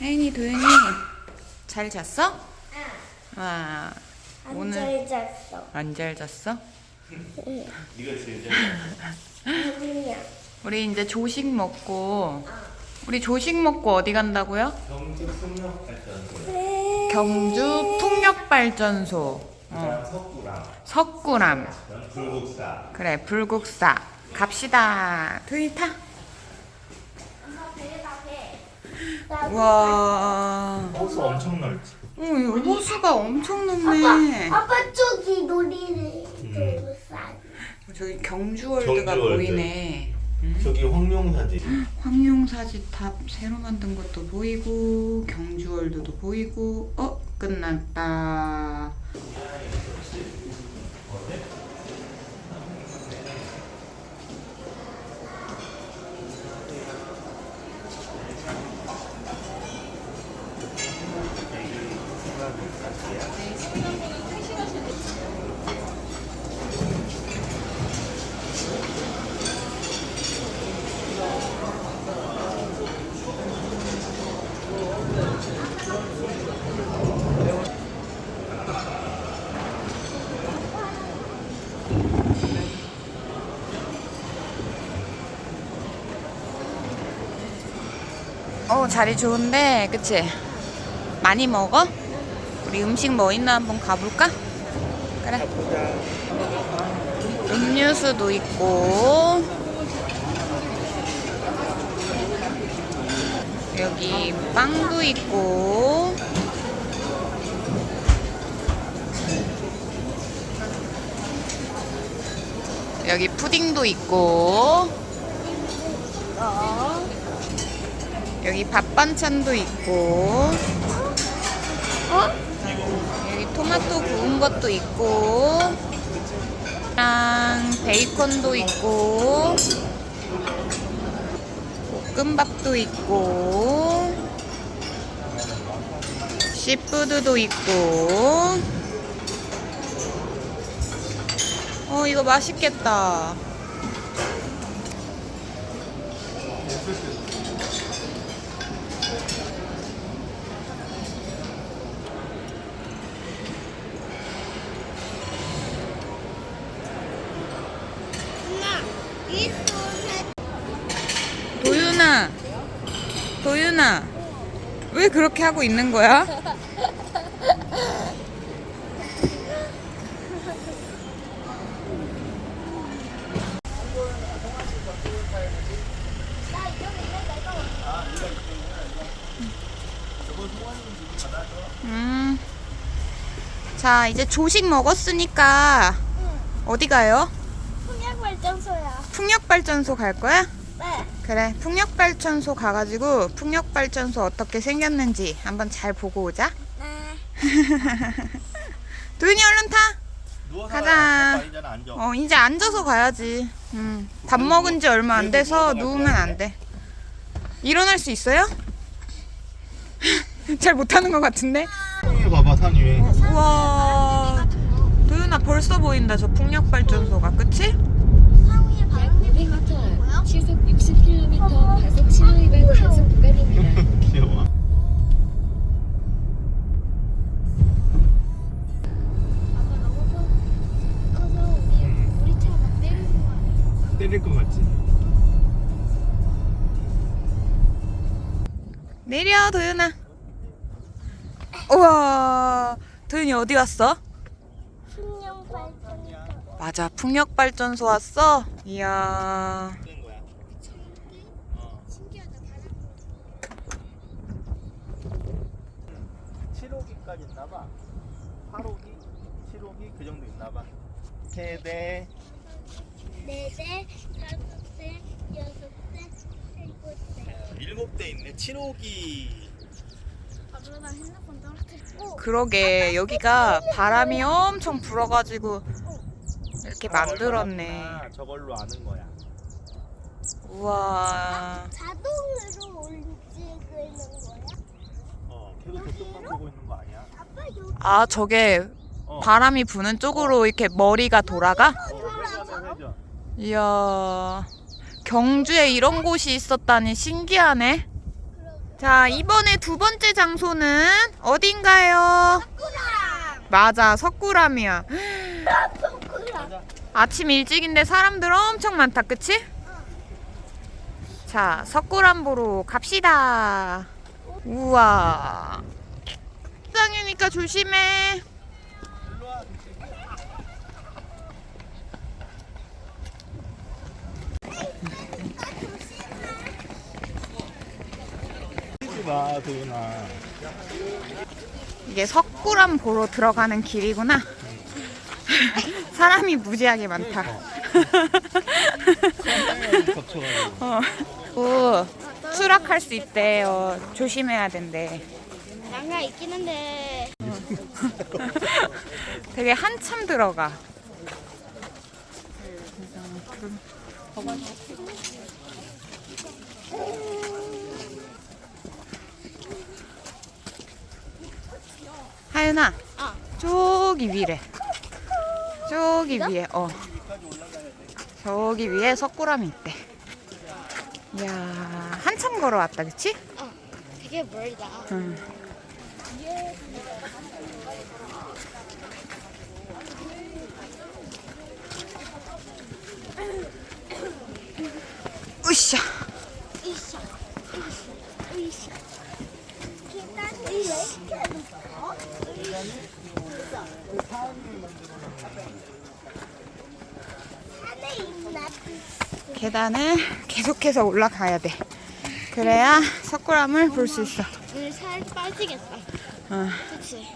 혜인이 도윤이. 잘 잤어? 와 오늘 안 잤어. 안 잘 잤어? 이거 제일 아니야. 우리 이제 조식 먹고 우리 조식 먹고 어디 간다고요? 경주 풍력 발전소. 경주 풍력 발전소. 그다음 석구랑. 석구람 그다음 불국사. 그래 불국사. 갑시다. 도윤이 타 엄마 배에다 배. 우 와. 호수 엄청 넓지. 어, 이 호수가 엄청 넓네. 아빠 쪽이 놀이를 음. 저기 경주월드가 경주월드. 보이네. 저기 황룡사지. 황룡사지 탑 새로 만든 것도 보이고 경주월드도 보이고. 어 끝났다 자리 좋은데 그치? 많이 먹어? 우리 음식 뭐 있나 한번 가볼까? 그래. 음료수도 있고. 여기 빵도 있고. 여기 푸딩도 있고 여기 밥 반찬도 있고. 어? 여기 토마토 구운 것도 있고. 랑 베이컨도 있고. 볶음밥도 있고. 씨푸드도 있고. 어 이거 맛있겠다 왜 그렇게 하고 있는 거야? 음. 자, 이제 조식 먹었으니까 어디 가요? 풍력 발전소야. 풍력 발전소 갈 거야? 네. 그래, 풍력발전소 가가지고 풍력발전소 어떻게 생겼는지 한번 잘 보고 오자. 네. 도윤이 얼른 타. 누워서 가자. 어, 이제 앉아서 가야지. 음, 밥 먹은 지 얼마 안 돼서 누우면 안 돼. 일어날 수 있어요? 잘 못하는 것 같은데? 산 위에 봐봐 산 위에 우와. 도윤아 벌써 보인다 저 풍력발전소가 그치? 상위에 약 바람이 200m, 시속 60km 귀여워? 때릴 것 같지? 내려 도윤아. 우와. 도윤이 어디 왔어? 풍력 발전소. 맞아 풍력 발전소 왔어? 이야. 된 거야 어. 신기하다. 7호기까지 있나봐 8호기 7호기 그 정도 있나 봐 세대 네 대, 다섯 대, 여섯 대, 일곱 대. 일곱 대 있네 7호기 아 그러다 핸드폰 떨어뜨려. 그러게 여기가 바람이 엄청 불어가지고 이렇게 만들었네. 저걸로 아는 거야 우와. 자동으로 움직이는 거야? 어 계속 저쪽만 보고 있는 거 아 저게 어. 바람이 부는 쪽으로 이렇게 머리가 돌아가? 어, 이야. 경주에 이런 곳이 있었다니 신기하네. 자, 이번에 두 번째 장소는 어딘가요? 맞아, 석굴암이야. 아침 일찍인데 사람들 엄청 많다, 그치? 자, 석굴암 보러 갑시다. 우와. 땅이니까 조심해. 뛰지 마 도윤아 이게 석굴암 보러 들어가는 길이구나. 사람이 무지하게 많다. 겹쳐가지고 어. 오, 추락할 수 있대요. 조심해야 된대. 장가 있긴 한데 되게 한참 들어가. 하윤아, 어. 저기 위래. 저기 위에, 어. 저기 위에 석굴암이 있대. 이야, 한참 걸어왔다, 그치? 어 되게 멀다 응. 으쌰. 으쌰 으쌰 으쌰 으쌰 산에 있나 계단을 계속해서 올라가야 돼. 그래야 석굴암을 볼 수 있어. 오늘 살 빠지겠다 어. 그치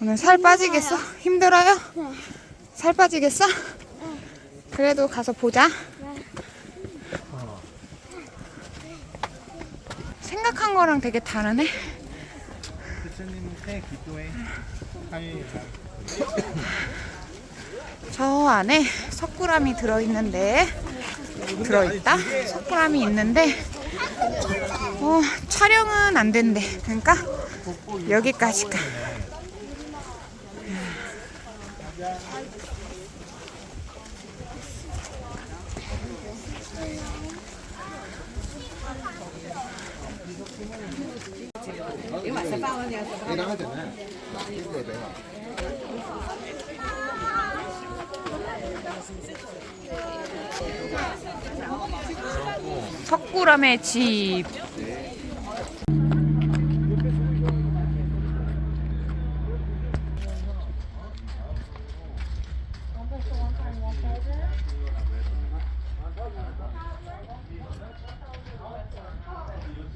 오늘 살 빠지겠어? 힘들어요? 살 빠지겠어? 그래도 가서 보자. 생각한 거랑 되게 다르네. 부처님 새 기도해 하윤이가 저 안에 석굴암이 들어있는데 들어있다? 석굴암이 있는데 어, 촬영은 안 된대. 그러니까 여기까지 가. 석굴암의 집.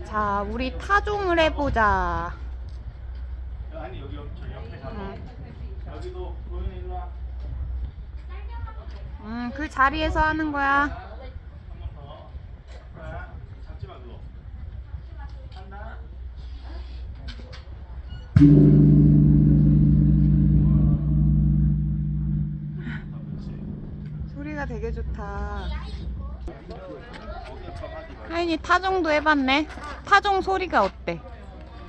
자, 우리 타종을 해보자. 아니 여기 여기 옆에 가서 응. 여기도 도윤이 일로 와 음, 그 자리에서 하는 거야. 소리가 되게 좋다. 하인이 타종도 해봤네. 타종 소리가 어때?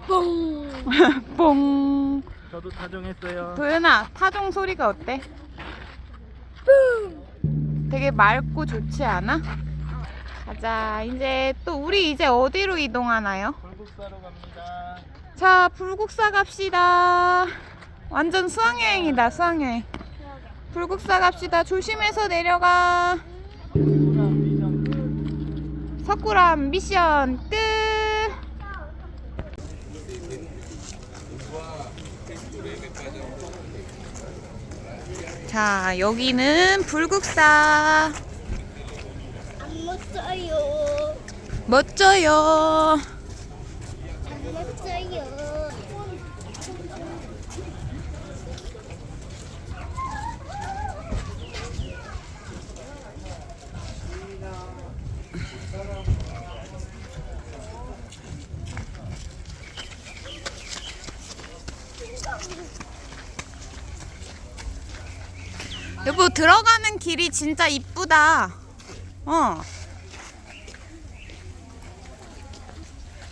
뽕 뽕. 저도 타정했어요 도연아, 타종 소리가 어때? 되게 맑고 좋지 않아? 가자. 이제 또 우리 이제 어디로 이동하나요? 불국사로 갑니다 자, 불국사 갑시다. 완전 수학여행이다, 수학여행. 불국사 갑시다. 조심해서 내려가. 석굴암 미션 끝. 자, 여기는 불국사. 안 멋져요 멋져요. 들어가는 길이 진짜 이쁘다. 어.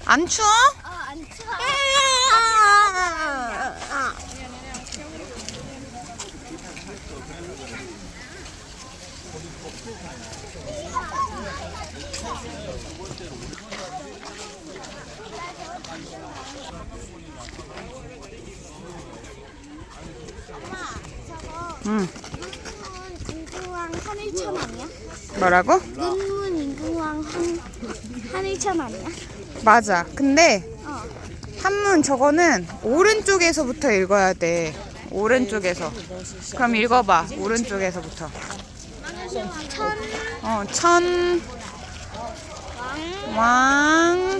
안 추워? 어, 안 추워. 예. 엄마, 한일천 아니야? 뭐라고? 눈문 인중왕 한 한일천 아니야? 맞아. 근데 어. 한문 저거는 오른쪽에서부터 읽어야 돼. 오른쪽에서. 그럼 읽어봐. 오른쪽에서부터. 천 어, 천, 왕.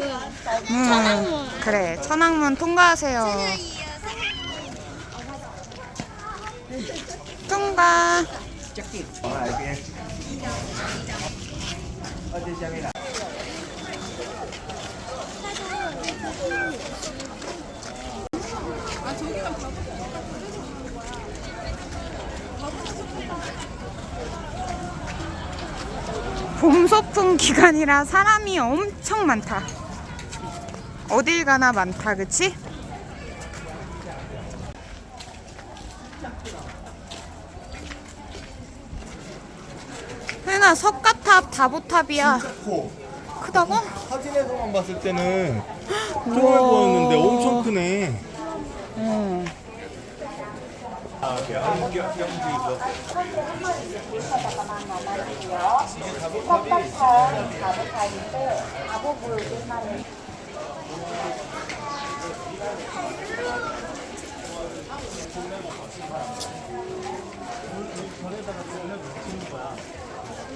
천왕문. 그래. 천왕문 통과하세요. 통과. 봄 소풍 기간이라 사람이 엄청 많다. 어딜 가나 많다, 그치? 혜나 석가탑 다보탑이야. 커. 크다고? 사진에서만 봤을 때는. 조그만 보였는데 엄청 크네. 응. 아,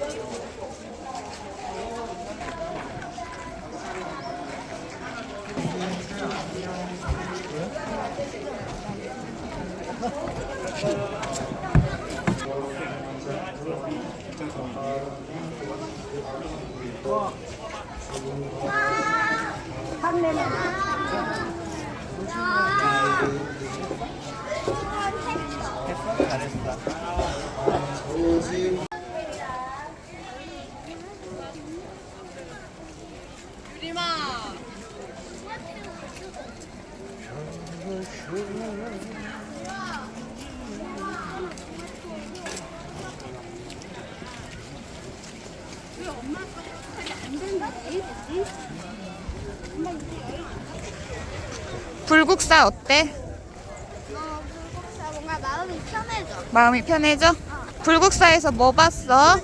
했어. 불국사 어때? 어, 불국사 뭔가 마음이 편해져. 마음이 편해져? 불국사에서 뭐 봤어?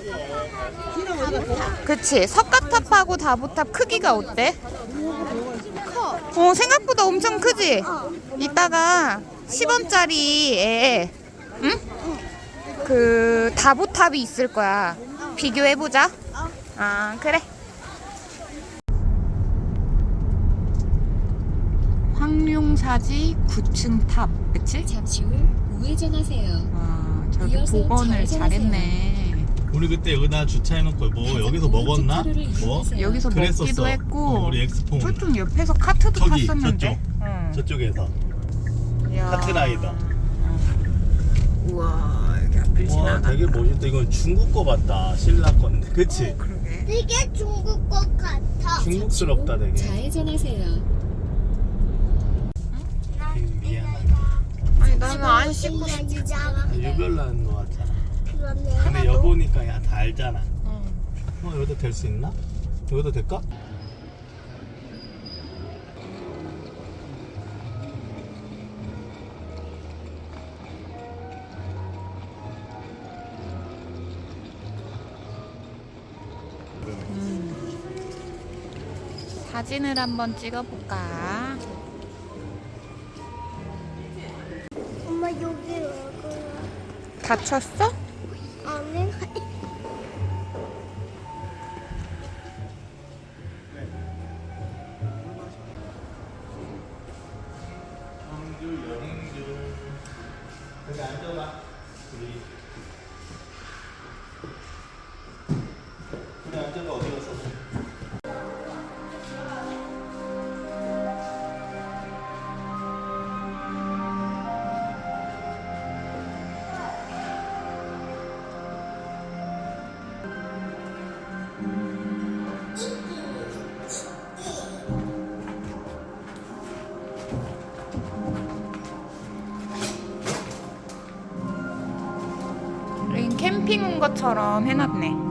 그치 석가탑하고 다보탑 크기가 어때? 커. 어 생각보다 엄청 크지? 이따가 10원짜리에 응? 그 다보탑이 있을 거야 비교해보자 아 그래 황룡사지 9층 탑 그치? 잠시 후 우회전하세요. 아 저기 이어서 복원을 좌회전하세요. 잘했네 우리 그때 여기다 주차해놓고 뭐 여기서 먹었나? 뭐? 여기서 그랬었어. 먹기도 했고 어, 우리 엑스포 저쪽 옆에서 카트도 저기, 탔었는데 저쪽. 응. 저쪽에서 이야. 카트라이더. 우와 여기 앞을 와 지나가 되게 멋있다. 이건 중국 거 같다. 신라 건데, 그치? 그러게 되게 중국 것 같아. 중국스럽다 되게. 좌회전하세요. 미안하다. 아니 나는 안 씻고 싶 유별 나는 거 같잖아. 그런데 근데 여보니까 야 다 알잖아. 응. 어 여기다 될수 있나? 여기다 될까? 사진을 한번 찍어볼까? 다쳤어? 영주. 여기 앉아봐. 우리 것처럼 해놨네.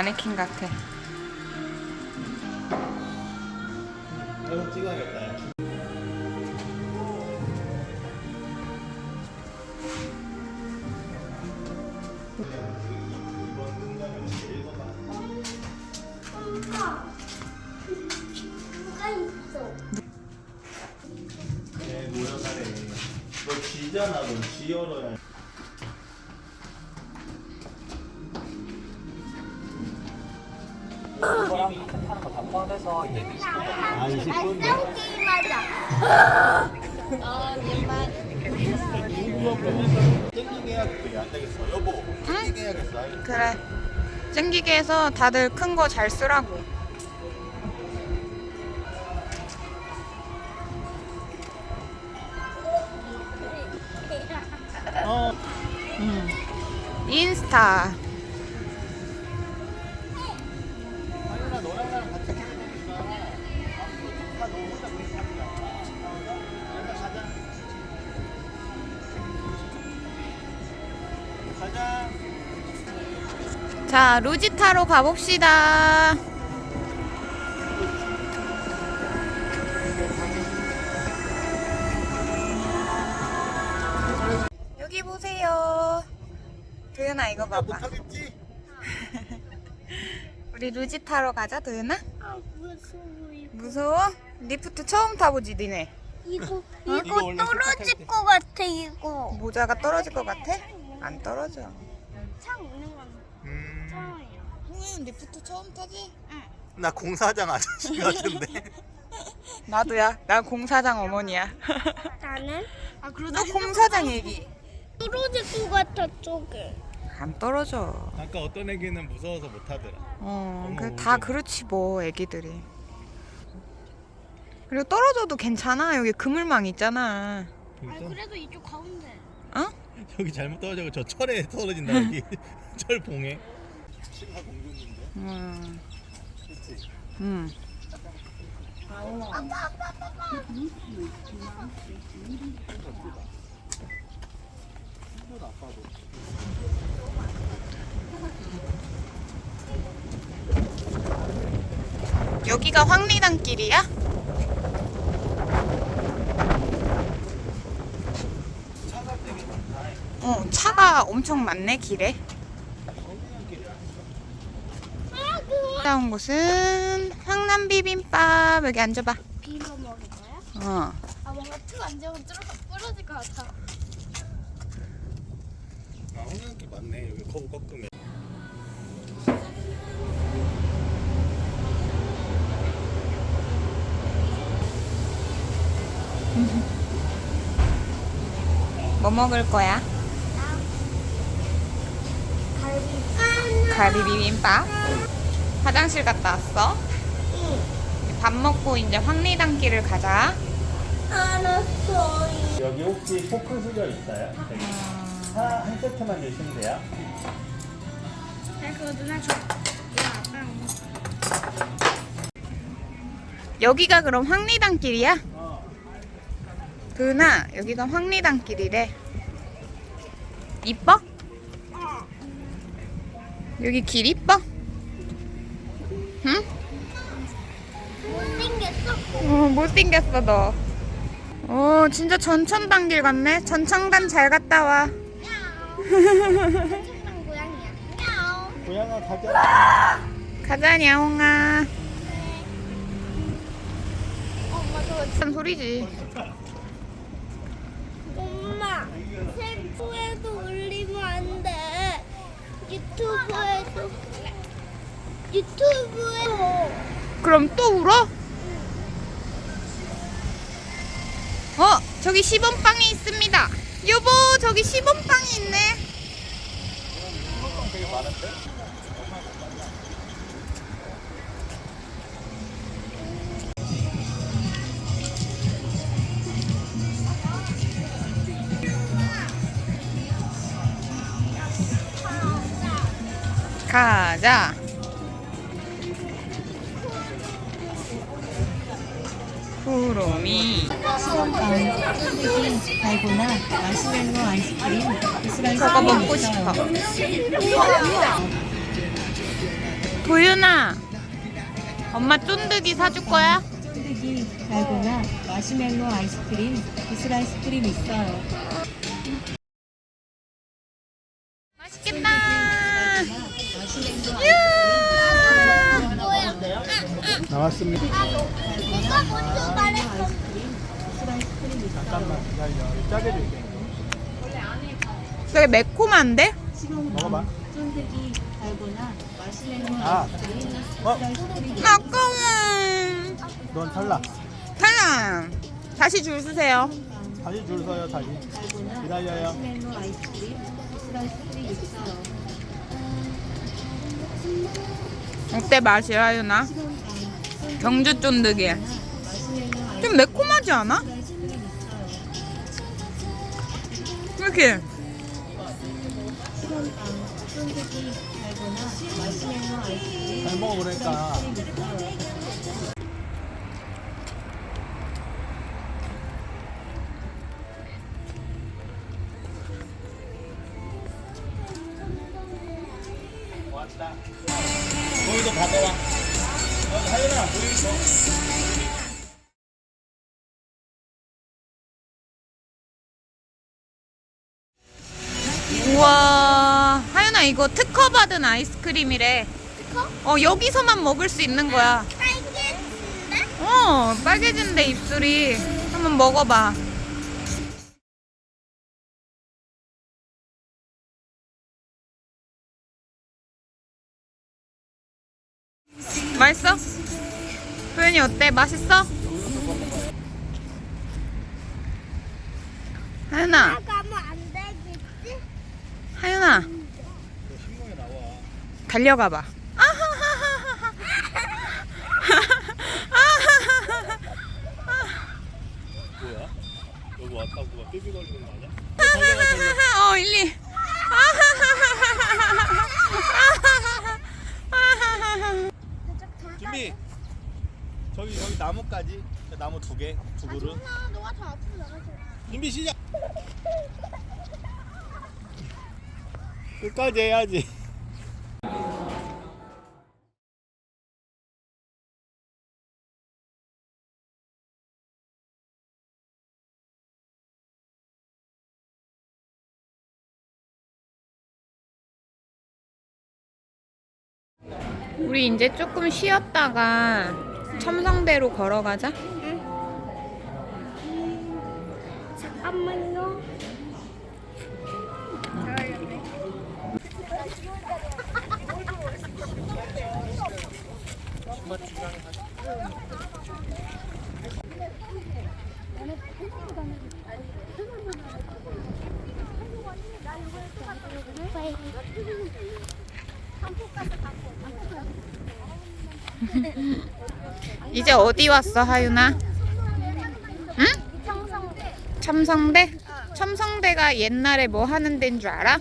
마네킹 같아. 찍어야겠다. 네. 너 쥐잖아, 너쥐 열어야. 아, 20분? 말싸움 게임 하자. 땡기게 해야겠다. 안 되겠어. 여보, 땡기게 해야겠어. 그래. 쟁기게 해서 다들 큰 거 잘 쓰라고. 어. 음. 인스타. 자. 루지타로 가봅시다. 여기 보세요. 도연아 이거 봐봐. 못하겠지? 우리 루지타로 가자, 도연아. 아 무서워 이거. 무서워? 리프트 처음 타보지, 니네. 이거 이거 이거 원래 떨어질. 것 같아 이거. 모자가 떨어질 것 같아? 안 떨어져. 창 있는 건 음. 처음이에요. 형은 리프트 처음 타지? 나 공사장 아저씨 같은데. 나도야. 난 공사장 어머니야. 나는 아너 공사장 얘기. 떨어질 것 같아 쪽에. 안 떨어져. 아까 어떤 애기는 무서워서 못 하더라. 어, 그 다 어머. 그렇지 뭐 애기들이. 그리고 떨어져도 괜찮아. 여기 그물망 있잖아. 아 그래도 이쪽 가운데. 어? 여기 잘못 떨어지고 저 철에 떨어진다 여기 철 봉에. 신화 공주인데. 음. 그렇지. 음. 여기가 황리단길이야? 차가 되게 많다. 어, 차가 엄청 많네 길에. 나온 곳은 황남 비빔밥 여기 앉아봐. 비벼 먹을 거야? 어. 아 뭔가 툭 앉으면 뚫어 부러질 것 같아. 아 홍련기 많네 여기 커브 꺾으면. 뭐 먹을 거야? 갈비. 비빔밥. 화장실 갔다 왔어? 밥 먹고 이제 황리단길을 가자. 알았어. 여기 혹시 포크 수저 있어요? 하나 한 세트만 주시면 돼요. 나 그거 누나 줘. 이거 아빠랑 먹어. 여기가 그럼 황리단길이야? 어. 도윤아 여기가 황리단길이래. 이뻐? 여기 길 이뻐? 응? 못생겼어? 어, 못생겼어 너. 어 진짜 전천단길 같네. 전청단 잘 갔다 와. 천천한 고양이야. 야옹. 고양아 가자. 가자 야옹아. 엄마 저거 한 소리지. 엄마 돼. 유튜브에도 유튜브에 그럼 또 울어? 어 저기 시범빵이 있습니다. 여보 저기 시범빵이 있네. 가자. 구름이 달고나, 마시멜로 아이스크림, 저거 먹고. 싶어. 도윤아, 엄마 쫀득이 사줄 거야? 쫀득이, 달고나, 마시멜로 아이스크림, 이스라엘 스프링 있어요. 나왔습니다. 내가 먼저 말했어. 잠깐만 기다려. 짜게 줄게. 되게 매콤한데? 먹어봐. 쫀득이, 아. 어? 아까워. 넌 탈락. 탈락. 다시 줄 서세요. 다시 줄 서요 다시. 기다려요. 아이스크림, 있어요. 어때 맛이 하윤아? 경주 쫀득이. 좀 매콤하지 않아? 이렇게. 잘 먹어 그러니까. 이거 특허 받은 아이스크림이래. 특허? 어 여기서만 먹을 수 있는 거야. 빨개진데? 어 빨개진데 입술이. 한번 먹어봐. 맛있어? 도현이 어때? 맛있어? 하윤아, 가면 안 되겠지? 하윤아, 신문에 나와. 달려가 봐. 뭐야? 여기 왔다고 막 삐삐 걸리는 거 아니야? 어, 일리. 준비. 저기 저기 나무까지 나무 두 개, 두 그루. 아, 너가 더 앞으로 나가줘. 준비 시작. 끝까지 해야지. 우리 이제 조금 쉬었다가 첨성대로 걸어가자. 잠깐만요. 이제 어디 왔어, 하윤아? 응? 첨성대? 첨성대가 옛날에 뭐 하는 데인 줄 알아?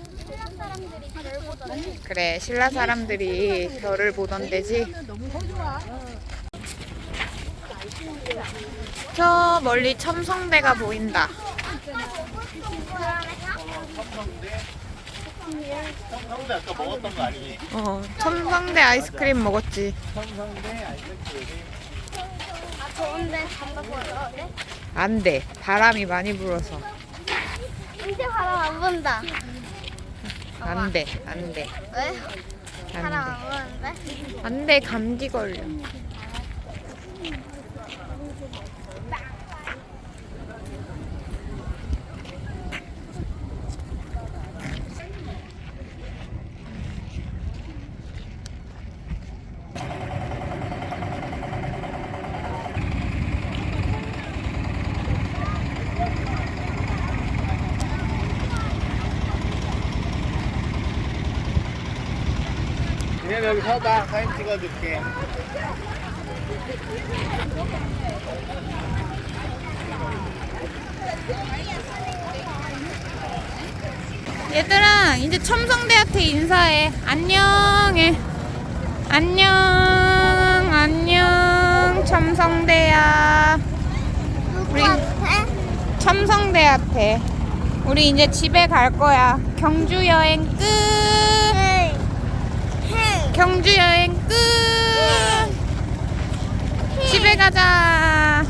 그래, 신라 사람들이 별을 보던 데지. 저 멀리 첨성대가 보인다. 성대 아까 먹었던 거 아니니? 어, 첨성대 아이스크림 먹었지. 성성대 아이스크림. 아 좋은데 잠깐 보여. 네? 안 돼. 바람이 많이 불어서. 이제 바람 안 분다. 안 돼. 안 돼. 왜? 바람 안안 부는데? 돼. 안 돼. 감기 걸려. 그냥 여기 서다 사진 찍어줄게. 얘들아, 이제 첨성대한테 인사해. 안녕해. 안녕. 안녕. 첨성대야. 우리- 누구한테? 앞에. 우리 이제 집에 갈 거야. 경주 여행 끝. 경주 여행 끝. 집에 가자.